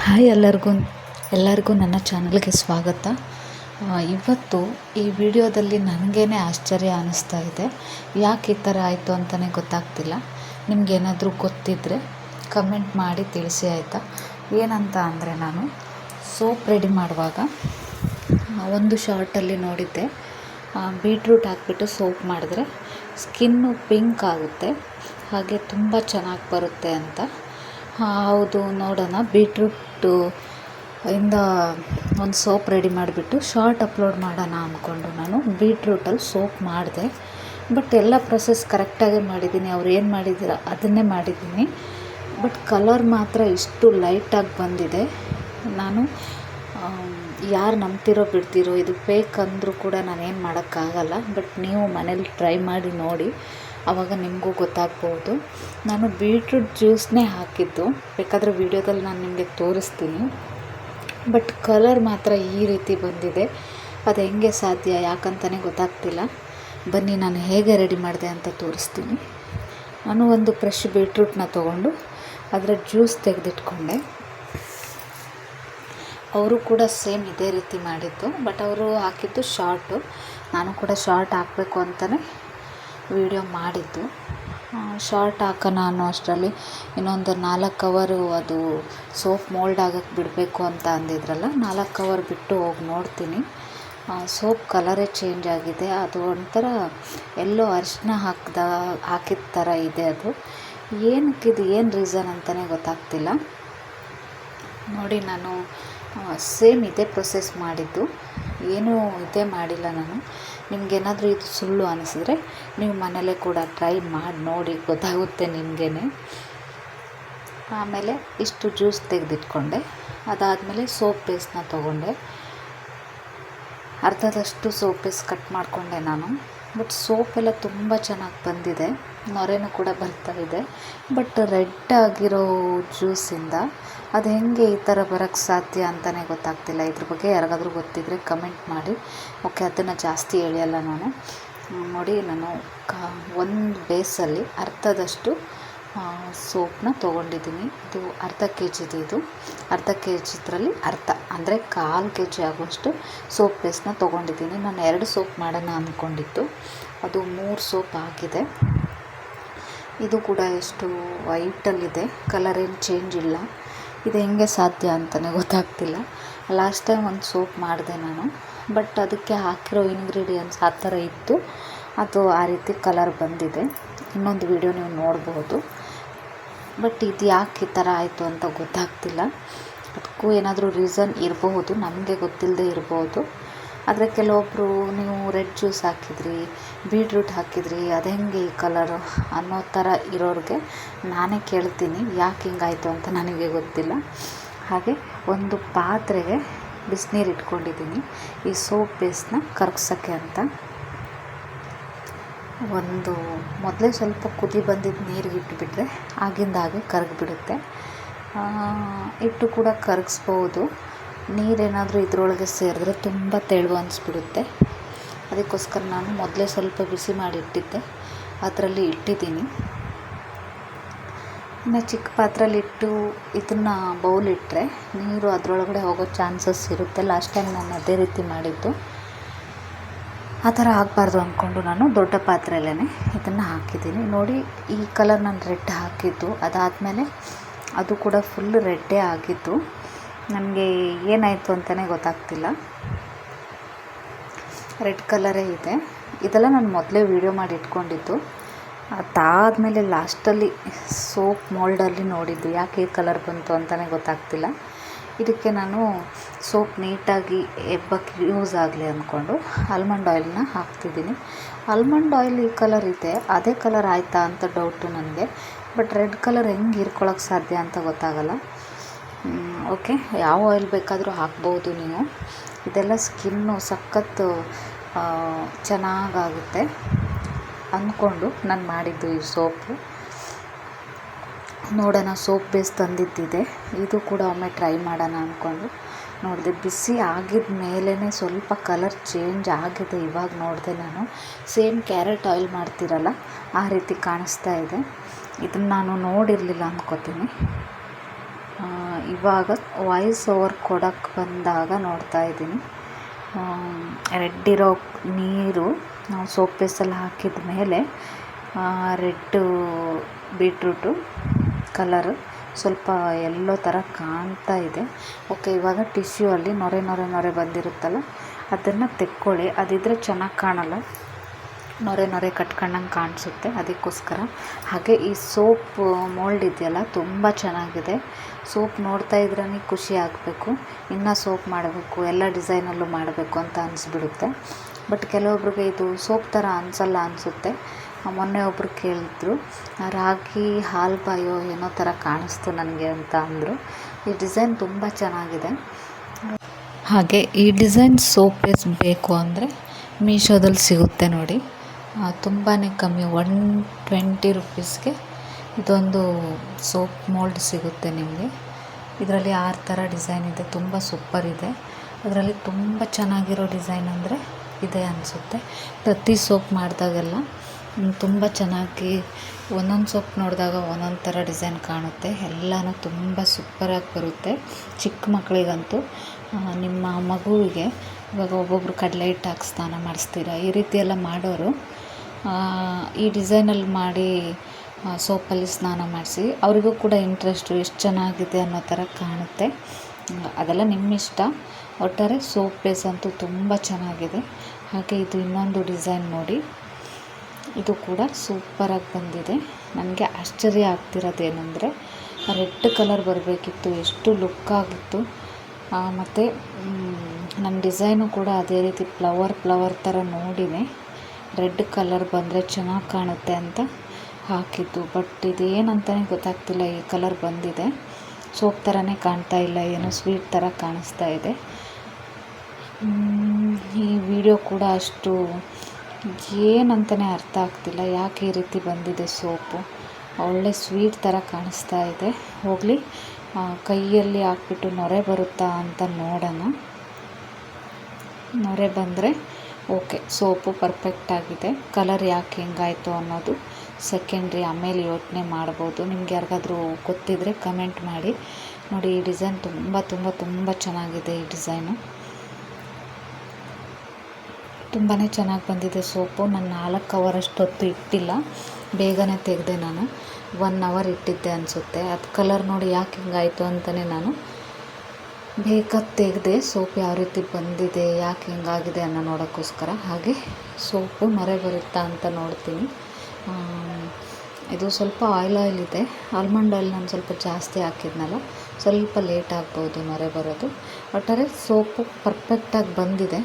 Hi ಎಲ್ಲರಿಗೂ. ಎಲ್ಲರಿಗೂ ನನ್ನ ಚಾನಲ್ಗೆ ಸ್ವಾಗತ. ಇವತ್ತು ಈ ವಿಡಿಯೋದಲ್ಲಿ ನನಗೇನೆ ಆಶ್ಚರ್ಯ ಅನ್ನಿಸ್ತಾ ಇದೆ. ಯಾಕೆ ಈ ಥರ ಆಯಿತು ಅಂತಲೇ ಗೊತ್ತಾಗ್ತಿಲ್ಲ. ನಿಮಗೇನಾದರೂ ಗೊತ್ತಿದ್ದರೆ ಕಮೆಂಟ್ ಮಾಡಿ ತಿಳಿಸಿ ಆಯಿತಾ? ಏನಂತ ಅಂದರೆ ನಾನು ಸೋಪ್ ರೆಡಿ ಮಾಡುವಾಗ ಒಂದು ಶಾರ್ಟಲ್ಲಿ ನೋಡಿದ್ದೆ. ಬೀಟ್ರೂಟ್ ಹಾಕಿಬಿಟ್ಟು ಸೋಪ್ ಮಾಡಿದ್ರೆ ಸ್ಕಿನ್ನು ಪಿಂಕ್ ಆಗುತ್ತೆ. ಹಾಗೆ ತುಂಬ ಚೆನ್ನಾಗಿ ಬರುತ್ತೆ ಅಂತ. ಹಾ, ಹೌದು. ನೋಡೋಣ. ಬೀಟ್ರೂಟು ಇಂದ ಒಂದು ಸೋಪ್ ರೆಡಿ ಮಾಡಿಬಿಟ್ಟು ಶಾರ್ಟ್ ಅಪ್ಲೋಡ್ ಮಾಡೋಣ ಅಂದ್ಕೊಂಡು ನಾನು. ಬೀಟ್ರೂಟಲ್ಲಿ ಸೋಪ್ ಮಾಡಿದೆ. ಬಟ್ ಎಲ್ಲ ಪ್ರೊಸೆಸ್ ಕರೆಕ್ಟಾಗೇ ಮಾಡಿದ್ದೀನಿ. ಅವ್ರು ಏನು ಮಾಡಿದ್ದೀರ ಅದನ್ನೇ ಮಾಡಿದ್ದೀನಿ. ಬಟ್ ಕಲರ್ ಮಾತ್ರ ಇಷ್ಟು ಲೈಟಾಗಿ ಬಂದಿದೆ. ನಾನು ಯಾರು ನಂಬ್ತಿರೋ ಬಿಡ್ತಿರೋ ಇದು ಫೇಕ್ ಅಂದರೂ ಕೂಡ ನಾನೇನು ಮಾಡೋಕ್ಕಾಗಲ್ಲ. ಬಟ್ ನೀವು ಮನೇಲಿ ಟ್ರೈ ಮಾಡಿ ನೋಡಿ. ಆವಾಗ ನಿಮಗೂ ಗೊತ್ತಾಗ್ಬೋದು ನಾನು ಬೀಟ್ರೂಟ್ ಜ್ಯೂಸ್ನೇ ಹಾಕಿದ್ದು. ಬೇಕಾದರೆ ವೀಡಿಯೋದಲ್ಲಿ ನಾನು ನಿಮಗೆ ತೋರಿಸ್ತೀನಿ. ಬಟ್ ಕಲರ್ ಮಾತ್ರ ಈ ರೀತಿ ಬಂದಿದೆ. ಅದು ಹೆಂಗೆ ಸಾಧ್ಯ ಯಾಕಂತಲೇ ಗೊತ್ತಾಗ್ತಿಲ್ಲ. ಬನ್ನಿ, ನಾನು ಹೇಗೆ ರೆಡಿ ಮಾಡಿದೆ ಅಂತ ತೋರಿಸ್ತೀನಿ. ನಾನು ಒಂದು ಫ್ರೆಶ್ ಬೀಟ್ರೂಟ್ನ ತೊಗೊಂಡು ಅದರ ಜ್ಯೂಸ್ ತೆಗೆದಿಟ್ಕೊಂಡೆ. ಅವರು ಕೂಡ ಸೇಮ್ ಇದೇ ರೀತಿ ಮಾಡಿದ್ದು ಬಟ್ ಅವರು ಹಾಕಿದ್ದು ಶಾರ್ಟು ನಾನು ಕೂಡ ಶಾರ್ಟ್ ಹಾಕಬೇಕು ಅಂತಲೇ ವಿಡಿಯೋ ಮಾಡಿದ್ದು. ಶಾರ್ಟ್ ಹಾಕೋಣ ಅನ್ನೋ ಅಷ್ಟರಲ್ಲಿ ಇನ್ನೊಂದು ನಾಲ್ಕು ಅವರು ಅದು ಸೋಪ್ ಮೋಲ್ಡ್ ಆಗೋಕ್ಕೆ ಬಿಡಬೇಕು ಅಂತ ಅಂದಿದ್ರಲ್ಲ, ನಾಲ್ಕು ಅವರ್ ಬಿಟ್ಟು ಹೋಗಿ ನೋಡ್ತೀನಿ. ಸೋಪ್ ಕಲರೇ ಚೇಂಜ್ ಆಗಿದೆ. ಅದು ಒಂಥರ ಎಲ್ಲೋ ಅರಿಶಿನ ಹಾಕಿದ ಹಾಕಿದ ಥರ ಇದೆ ಅದು. ಏನಕ್ಕಿದು ಏನು ರೀಸನ್ ಅಂತಲೇ ಗೊತ್ತಾಗ್ತಿಲ್ಲ. ನೋಡಿ ನಾನು ಸೇಮ್ ಇದೇ ಪ್ರೊಸೆಸ್ ಮಾಡಿದ್ದು. ಏನೂ ಇದೇ ಮಾಡಿಲ್ಲ ನಾನು. ನಿಮಗೇನಾದರೂ ಇದು ಸುಳ್ಳು ಅನಿಸಿದ್ರೆ ನೀವು ಮನೇಲೇ ಕೂಡ ಟ್ರೈ ಮಾಡಿ ನೋಡಿ, ಗೊತ್ತಾಗುತ್ತೆ ನಿಮಗೇ ಆಮೇಲೆ ಇಷ್ಟು ಜ್ಯೂಸ್ ತೆಗೆದಿಟ್ಕೊಂಡೆ. ಅದಾದಮೇಲೆ ಸೋಪ್ ಪೇಸ್ಟ್ನ ತೊಗೊಂಡೆ. ಅರ್ಧದಷ್ಟು ಸೋಪ್ ಪೇಸ್ಟ್ ಕಟ್ ಮಾಡಿಕೊಂಡೆ ನಾನು. ಬಟ್ ಸೋಪ್ ಎಲ್ಲ ತುಂಬ ಚೆನ್ನಾಗಿ ಬಂದಿದೆ. ನೊರೆನೂ ಕೂಡ ಬರ್ತಾ ಇದೆ. ಬಟ್ ರೆಡ್ ಆಗಿರೋ ಜ್ಯೂಸಿಂದ ಅದು ಹೆಂಗೆ ಈ ಥರ ಬರೋಕ್ಕೆ ಸಾಧ್ಯ ಅಂತಲೇ ಗೊತ್ತಾಗ್ತಿಲ್ಲ. ಇದ್ರ ಬಗ್ಗೆ ಯಾರಿಗಾದ್ರೂ ಗೊತ್ತಿದ್ದರೆ ಕಮೆಂಟ್ ಮಾಡಿ. ಓಕೆ ಅದನ್ನು ಜಾಸ್ತಿ ಎಳೆಯಲ್ಲ ನಾನು. ನೋಡಿ, ನಾನು ಕ, ಒಂದು ಬೇಸಲ್ಲಿ ಅರ್ಧದಷ್ಟು ಸೋಪನ್ನ ತೊಗೊಂಡಿದ್ದೀನಿ. ಇದು ಅರ್ಧ ಕೆ ಜಿದು ಇದು. ಅರ್ಧ ಕೆ ಜಿದ್ರಲ್ಲಿ ಅರ್ಧ, ಅಂದರೆ ಕಾಲು ಕೆ ಜಿ ಆಗುವಷ್ಟು ಸೋಪ್ ಪೇಸ್ಟ್ನ ತೊಗೊಂಡಿದ್ದೀನಿ. ನಾನು ಎರಡು ಸೋಪ್ ಮಾಡೋಣ ಅಂದ್ಕೊಂಡಿದ್ದು ಅದು ಮೂರು ಸೋಪ್ ಆಗಿದೆ. ಇದು ಕೂಡ ಎಷ್ಟು ವೈಟಲ್ಲಿದೆ ಕಲರ್ ಏನು ಚೇಂಜ್ ಇಲ್ಲ. ಇದು ಹೆಂಗೆ ಸಾಧ್ಯ ಅಂತಲೇ ಗೊತ್ತಾಗ್ತಿಲ್ಲ. ಲಾಸ್ಟ್ ಟೈಮ್ ಒಂದು ಸೋಪ್ ಮಾಡಿದೆ ನಾನು. ಬಟ್ ಅದಕ್ಕೆ ಹಾಕಿರೋ ಇಂಗ್ರೀಡಿಯೆಂಟ್ಸ್ ಆ ಥರ ಇತ್ತು. ಅದು ಆ ರೀತಿ ಕಲರ್ ಬಂದಿದೆ. ಇನ್ನೊಂದು ವಿಡಿಯೋ ನೀವು ನೋಡ್ಬೋದು. ಬಟ್ ಇದು ಯಾಕೆ ಈ ಥರ ಆಯಿತು ಅಂತ ಗೊತ್ತಾಗ್ತಿಲ್ಲ. ಅದಕ್ಕೂ ಏನಾದರೂ ರೀಸನ್ ಇರಬಹುದು ನಮಗೆ ಗೊತ್ತಿಲ್ಲದೆ ಇರ್ಬೋದು. ಆದರೆ ಕೆಲವೊಬ್ಬರು ನೀವು ರೆಡ್ ಜ್ಯೂಸ್ ಹಾಕಿದ್ರಿ ಬೀಟ್ರೂಟ್ ಹಾಕಿದ್ರಿ, ಅದು ಹೆಂಗೆ ಈ ಕಲರು ಅನ್ನೋ ಥರ ಇರೋರಿಗೆ ನಾನೇ ಕೇಳ್ತೀನಿ, ಯಾಕೆ ಹಿಂಗಾಯಿತು ಅಂತ ನನಗೆ ಗೊತ್ತಿಲ್ಲ. ಹಾಗೆ ಒಂದು ಪಾತ್ರೆಗೆ ಬಿಸಿನೀರು ಇಟ್ಕೊಂಡಿದ್ದೀನಿ, ಈ ಸೋಪ್ ಬೇಸ್ನ ಕರಗ್ಸೋಕ್ಕೆ ಅಂತ. ಒಂದು, ಮೊದಲೇ ಸ್ವಲ್ಪ ಕುದಿ ಬಂದಿದ್ದು ನೀರಿಗೆ ಇಟ್ಟುಬಿಟ್ರೆ ಆಗಿಂದ ಹಾಗೆ ಕರಗಿಬಿಡುತ್ತೆ. ಇಟ್ಟು ಕೂಡ ಕರಗಿಸ್ಬೋದು. ನೀರೇನಾದರೂ ಇದರೊಳಗೆ ಸೇರಿದ್ರೆ ತುಂಬ ತೆಳು ಅನಿಸ್ಬಿಡುತ್ತೆ. ಅದಕ್ಕೋಸ್ಕರ ನಾನು ಮೊದಲೇ ಸ್ವಲ್ಪ ಬಿಸಿ ಮಾಡಿ ಇಟ್ಟಿದ್ದೆ ಅದರಲ್ಲಿ ಇಟ್ಟಿದ್ದೀನಿ. ಇನ್ನು ಚಿಕ್ಕ ಪಾತ್ರೆಲಿಟ್ಟು ಇದನ್ನು ಬೌಲ್ ಇಟ್ಟರೆ ನೀರು ಅದರೊಳಗಡೆ ಹೋಗೋ ಚಾನ್ಸಸ್ ಇರುತ್ತೆ. ಲಾಸ್ಟ್ ಟೈಮ್ ನಾನು ಅದೇ ರೀತಿ ಮಾಡಿದ್ದು. ಆ ಥರ ಆಗಬಾರ್ದು ಅಂದ್ಕೊಂಡು ನಾನು ದೊಡ್ಡ ಪಾತ್ರೆಯಲ್ಲೇ ಇದನ್ನು ಹಾಕಿದ್ದೀನಿ. ನೋಡಿ, ಈ ಕಲರ್ ನಾನು ರೆಡ್ ಹಾಕಿದ್ದು. ಅದಾದಮೇಲೆ ಅದು ಕೂಡ ಫುಲ್ ರೆಡ್ಡೇ ಆಗಿದ್ದು. ನನಗೆ ಏನಾಯಿತು ಅಂತಲೇ ಗೊತ್ತಾಗ್ತಿಲ್ಲ. ರೆಡ್ ಕಲರೇ ಇದೆ. ಇದೆಲ್ಲ ನಾನು ಮೊದಲೇ ವೀಡಿಯೋ ಮಾಡಿ ಇಟ್ಕೊಂಡಿದ್ದು. ಅದಾದಮೇಲೆ ಲಾಸ್ಟಲ್ಲಿ ಸೋಪ್ ಮೋಲ್ಡಲ್ಲಿ ನೋಡಿದ್ದು. ಯಾಕೆ ಈ ಕಲರ್ ಬಂತು ಅಂತಲೇ ಗೊತ್ತಾಗ್ತಿಲ್ಲ. ಇದಕ್ಕೆ ನಾನು ಸೋಪ್ ನೀಟಾಗಿ ಎಬ್ಬಕ್ಕೆ ಯೂಸ್ ಆಗಲಿ ಅಂದ್ಕೊಂಡು ಆಲ್ಮಂಡ್ ಆಯಿಲ್ನ ಹಾಕ್ತಿದ್ದೀನಿ. ಆಲ್ಮಂಡ್ ಆಯಿಲ್ ಈ ಕಲರ್ ಇದೆ. ಅದೇ ಕಲರ್ ಆಯಿತಾ ಅಂತ ಡೌಟು ನನಗೆ. ಬಟ್ ರೆಡ್ ಕಲರ್ ಹೆಂಗೆ ಹೀರ್ಕೊಳ್ಳೋಕೆ ಸಾಧ್ಯ ಅಂತ ಗೊತ್ತಾಗಲ್ಲ. ಓಕೆ ಯಾವ ಆಯಿಲ್ ಬೇಕಾದರೂ ಹಾಕ್ಬೋದು ನೀವು. ಇದೆಲ್ಲ ಸ್ಕಿನ್ನು ಸಖತ್ತು ಚೆನ್ನಾಗಾಗುತ್ತೆ ಅಂದ್ಕೊಂಡು ನಾನು ಮಾಡಿದ್ದು ಈ ಸೋಪು. ನೋಡೋಣ, ಸೋಪ್ ಬೇಸ್ ತಂದಿದ್ದಿದೆ. ಇದು ಕೂಡ ಒಮ್ಮೆ ಟ್ರೈ ಮಾಡೋಣ ಅಂದ್ಕೊಂಡು ನೋಡಿದೆ, ಬಿಸಿ ಆಗಿದ ಮೇಲೇ ಸ್ವಲ್ಪ ಕಲರ್ ಚೇಂಜ್ ಆಗಿದೆ ಇವಾಗ ನೋಡಿದೆ ನಾನು. ಸೇಮ್ ಕ್ಯಾರೆಟ್ ಆಯಿಲ್ ಮಾಡ್ತಿರಲ್ಲ, ಆ ರೀತಿ ಕಾಣಿಸ್ತಾ ಇದೆ. ಇದನ್ನು ನಾನು ನೋಡಿರಲಿಲ್ಲ ಅಂದ್ಕೋತೀನಿ ಇವಾಗ ವಾಯ್ಸ್ ಓವರ್ ಕೊಡಕ್ಕೆ ಬಂದಾಗ ನೋಡ್ತಾ ಇದ್ದೀನಿ. ರೆಡ್ ಇರೋ ನೀರು ನಾವು ಸೋಪ್ ಪೇಸ್ಟಲ್ಲಿ ಹಾಕಿದ ಮೇಲೆ ರೆಡ್ಡು ಬೀಟ್ರೂಟು ಕಲರು ಸ್ವಲ್ಪ ಎಲ್ಲೋ ಥರ ಕಾಣ್ತಾ ಇದೆ. ಓಕೆ ಇವಾಗ ಟಿಶ್ಯೂ ಅಲ್ಲಿ ನೊರೆ ನೊರೆ ನೊರೆ ಬಂದಿರುತ್ತಲ್ಲ, ಅದನ್ನು ತೆಕ್ಕೊಳ್ಳಿ. ಅದಿದ್ದರೆ ಚೆನ್ನಾಗಿ ಕಾಣಲ್ಲ. ನೊರೆ ನೊರೆ ಕಟ್ಕೊಂಡಂಗೆ ಕಾಣಿಸುತ್ತೆ, ಅದಕ್ಕೋಸ್ಕರ. ಹಾಗೆ ಈ ಸೋಪ್ ಮೋಲ್ಡ್ ಇದೆಯಲ್ಲ, ತುಂಬ ಚೆನ್ನಾಗಿದೆ. ಸೋಪ್ ನೋಡ್ತಾ ಇದ್ರೇ ಖುಷಿ ಆಗಬೇಕು. ಇನ್ನೂ ಸೋಪ್ ಮಾಡಬೇಕು, ಎಲ್ಲ ಡಿಸೈನಲ್ಲೂ ಮಾಡಬೇಕು ಅಂತ ಅನಿಸ್ಬಿಡುತ್ತೆ. ಬಟ್ ಕೆಲವೊಬ್ರಿಗೆ ಇದು ಸೋಪ್ ಥರ ಅನಿಸಲ್ಲ ಅನಿಸುತ್ತೆ. ಮೊನ್ನೆ ಒಬ್ಬರು ಕೇಳಿದ್ರು, ರಾಗಿ, ಹಾಲು ಬಾಯೋ ಏನೋ ಥರ ಕಾಣಿಸ್ತು ನನಗೆ ಅಂತ ಅಂದರು. ಈ ಡಿಸೈನ್ ತುಂಬ ಚೆನ್ನಾಗಿದೆ. ಹಾಗೆ ಈ ಡಿಸೈನ್ ಸೋಪ್ ಬೇಸ್ ಬೇಕು ಅಂದರೆ ಮೀಶೋದಲ್ಲಿ ಸಿಗುತ್ತೆ ನೋಡಿ. ತುಂಬಾ ಕಮ್ಮಿ ಒನ್ ಟ್ವೆಂಟಿ ರುಪೀಸ್ಗೆ ಇದೊಂದು ಸೋಪ್ ಮೋಲ್ಡ್ ಸಿಗುತ್ತೆ ನಿಮಗೆ. ಇದರಲ್ಲಿ ಆರು ಥರ ಡಿಸೈನ್ ಇದೆ, ತುಂಬ ಸೂಪರ್ ಇದೆ. ಅದರಲ್ಲಿ ತುಂಬ ಚೆನ್ನಾಗಿರೋ ಡಿಸೈನ್ ಅಂದರೆ ಇದೆ ಅನಿಸುತ್ತೆ. ಪ್ರತಿ ಸೋಪ್ ಮಾಡಿದಾಗೆಲ್ಲ ತುಂಬ ಚೆನ್ನಾಗಿ ಒಂದೊಂದು ಸೋಪ್ ನೋಡಿದಾಗ ಒಂದೊಂದು ಥರ ಡಿಸೈನ್ ಕಾಣುತ್ತೆ. ಎಲ್ಲನೂ ತುಂಬ ಸೂಪರಾಗಿ ಬರುತ್ತೆ. ಚಿಕ್ಕ ಮಕ್ಕಳಿಗಂತೂ ನಿಮ್ಮ ಮಗುವಿಗೆ ಇವಾಗ ಒಬ್ಬೊಬ್ಬರು ಕಡಲೆ ಹಿಟ್ಟು ಹಾಕಿ ಸ್ನಾನ ಮಾಡಿಸ್ತೀರ? ಈ ರೀತಿ ಎಲ್ಲ ಮಾಡೋರು ಈ ಡಿಸೈನಲ್ಲಿ ಮಾಡಿ ಸೋಪಲ್ಲಿ ಸ್ನಾನ ಮಾಡಿಸಿ, ಅವರಿಗೂ ಕೂಡ ಇಂಟ್ರೆಸ್ಟು ಎಷ್ಟು ಚೆನ್ನಾಗಿದೆ ಅನ್ನೋ ಥರ ಕಾಣುತ್ತೆ. ಅದೆಲ್ಲ ನಿಮ್ಮ ಇಷ್ಟ ಒಟ್ಟಾರೆ ಸೋಪ್ ಬೇಸ್ ಅಂತೂ ತುಂಬ ಚೆನ್ನಾಗಿದೆ. ಹಾಗೆ ಇದು ಇನ್ನೊಂದು ಡಿಸೈನ್ ನೋಡಿ. ಇದು ಕೂಡ ಸೂಪರಾಗಿ ಬಂದಿದೆ. ನನಗೆ ಆಶ್ಚರ್ಯ ಆಗ್ತಿರೋದೇನೆಂದರೆ ರೆಡ್ ಕಲರ್ ಬರಬೇಕಿತ್ತು, ಎಷ್ಟು ಲುಕ್ಕಾಗಿತ್ತು ಮತ್ತು ನನ್ನ ಡಿಸೈನು ಕೂಡ ಅದೇ ರೀತಿ ಫ್ಲವರ್ ಫ್ಲವರ್ ಥರ ನೋಡಿನೇ ರೆಡ್ ಕಲರ್ ಬಂದರೆ ಚೆನ್ನಾಗಿ ಕಾಣುತ್ತೆ ಅಂತ ಹಾಕಿದ್ದು. ಬಟ್ ಇದೇನಂತಲೇ ಗೊತ್ತಾಗ್ತಿಲ್ಲ, ಈ ಕಲರ್ ಬಂದಿದೆ. ಸೋಪ್ ಥರನೇ ಕಾಣ್ತಾ ಇಲ್ಲ, ಏನೋ ಸ್ವೀಟ್ ಥರ ಕಾಣಿಸ್ತಾ ಇದೆ. ಈ ವಿಡಿಯೋ ಕೂಡ ಅಷ್ಟು ಏನಂತಲೇ ಅರ್ಥ ಆಗ್ತಿಲ್ಲ, ಯಾಕೆ ಈ ರೀತಿ ಬಂದಿದೆ ಸೋಪು? ಒಳ್ಳೆ ಸ್ವೀಟ್ ಥರ ಕಾಣಿಸ್ತಾ ಇದೆ. ಹೋಗಲಿ ಕೈಯಲ್ಲಿ ಹಾಕ್ಬಿಟ್ಟು ನೊರೆ ಬರುತ್ತಾ ಅಂತ ನೋಡೋಣ. ನೊರೆ ಬಂದರೆ ಓಕೆ, ಸೋಪು ಪರ್ಫೆಕ್ಟಾಗಿದೆ ಕಲರ್ ಯಾಕೆ ಹೆಂಗಾಯಿತು ಅನ್ನೋದು ಸೆಕೆಂಡ್ರಿ ಆಮೇಲೆ ಯೋಚನೆ ಮಾಡ್ಬೋದು. ನಿಮ್ಗೆ ಯಾರಿಗಾದ್ರೂ ಗೊತ್ತಿದ್ದರೆ ಕಮೆಂಟ್ ಮಾಡಿ. ನೋಡಿ, ಈ ಡಿಸೈನ್ ತುಂಬ ತುಂಬ ತುಂಬ ಚೆನ್ನಾಗಿದೆ ಈ ಡಿಸೈನು ತುಂಬಾ ಚೆನ್ನಾಗಿ ಬಂದಿದೆ ಸೋಪು. ನಾನು ನಾಲ್ಕು ಅವರ್ ಅಷ್ಟೊತ್ತು ಇಟ್ಟಿಲ್ಲ. ಬೇಗನೆ ತೆಗೆದೆ ನಾನು. ಒನ್ ಅವರ್ ಇಟ್ಟಿದ್ದೆ ಅನಿಸುತ್ತೆ. ಅದು ಕಲರ್ ನೋಡಿ ಯಾಕೆ ಹಿಂಗಾಯಿತು ಅಂತಲೇ ನಾನು ಬೇಗ ತೆಗೆದೆ ಸೋಪ್ ಯಾವ ರೀತಿ ಬಂದಿದೆ, ಯಾಕೆ ಹಿಂಗಾಗಿದೆ ಅನ್ನೋ ನೋಡೋಕ್ಕೋಸ್ಕರ. ಹಾಗೆ ಸೋಪು ಮರೆ ಬರುತ್ತಾ ಅಂತ ನೋಡ್ತೀನಿ. ಇದು ಸ್ವಲ್ಪ ಆಯಿಲ್ ಆಯಿಲ್ ಇದೆ. ಆಲ್ಮಂಡ್ ಆಯಿಲ್ ನಾನು ಸ್ವಲ್ಪ ಜಾಸ್ತಿ ಹಾಕಿದ್ನಲ್ಲ, ಸ್ವಲ್ಪ ಲೇಟ್ ಆಗ್ಬೋದು ಮರೆ ಬರೋದು. ಒಟ್ಟಾರೆ ಸೋಪು ಪರ್ಫೆಕ್ಟಾಗಿ ಬಂದಿದೆ.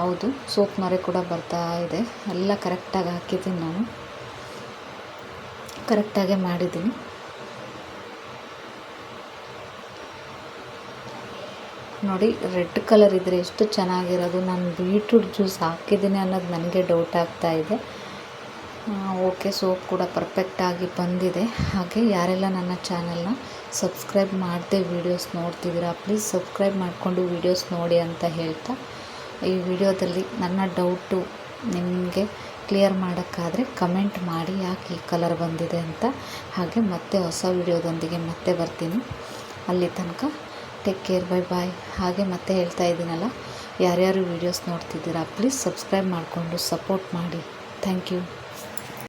ಹೌದು, ಸೋಪ್ ಮರೆ ಕೂಡ ಬರ್ತಾ ಇದೆ. ಎಲ್ಲ ಕರೆಕ್ಟಾಗಿ ಹಾಕಿದ್ದೀನಿ ನಾನು. ಕರೆಕ್ಟಾಗೇ ಮಾಡಿದ್ದೀನಿ. ನೋಡಿ, ರೆಡ್ ಕಲರ್ ಇದ್ದರೆ ಎಷ್ಟು ಚೆನ್ನಾಗಿರೋದು. ನಾನು ಬೀಟ್ರೂಟ್ ಜ್ಯೂಸ್ ಹಾಕಿದ್ದೀನಿ ಅನ್ನೋದು ನನಗೆ ಡೌಟ್ ಆಗ್ತಾ ಇದೆ. ಓಕೆ ಸೋಪ್ ಕೂಡ ಪರ್ಫೆಕ್ಟಾಗಿ ಬಂದಿದೆ. ಹಾಗೆ ಯಾರೆಲ್ಲ ನನ್ನ ಚಾನಲ್ನ ಸಬ್ಸ್ಕ್ರೈಬ್ ಮಾಡದೆ ವೀಡಿಯೋಸ್ ನೋಡ್ತಿದ್ದೀರಾ ಪ್ಲೀಸ್ ಸಬ್ಸ್ಕ್ರೈಬ್ ಮಾಡಿಕೊಂಡು ವೀಡಿಯೋಸ್ ನೋಡಿ ಅಂತ ಹೇಳ್ತಾ, ಈ ವಿಡಿಯೋದಲ್ಲಿ ನನ್ನ ಡೌಟು ನಿಮಗೆ ಕ್ಲಿಯರ್ ಮಾಡೋಕ್ಕಾದರೆ ಕಮೆಂಟ್ ಮಾಡಿ ಯಾಕೆ ಈ ಕಲರ್ ಬಂದಿದೆ ಅಂತ. ಹಾಗೆ ಮತ್ತೆ ಹೊಸ ವಿಡಿಯೋದೊಂದಿಗೆ ಮತ್ತೆ ಬರ್ತೀನಿ. ಅಲ್ಲಿ ತನಕ ಟೇಕ್ ಕೇರ್ ಬೈ ಬಾಯ್ ಹಾಗೆ ಮತ್ತೆ ಹೇಳ್ತಾ ಇದ್ದೀನಲ್ಲ, ಯಾರ್ಯಾರು ವೀಡಿಯೋಸ್ ನೋಡ್ತಿದ್ದೀರಾ ಪ್ಲೀಸ್ ಸಬ್ಸ್ಕ್ರೈಬ್ ಮಾಡಿಕೊಂಡು ಸಪೋರ್ಟ್ ಮಾಡಿ. Thank you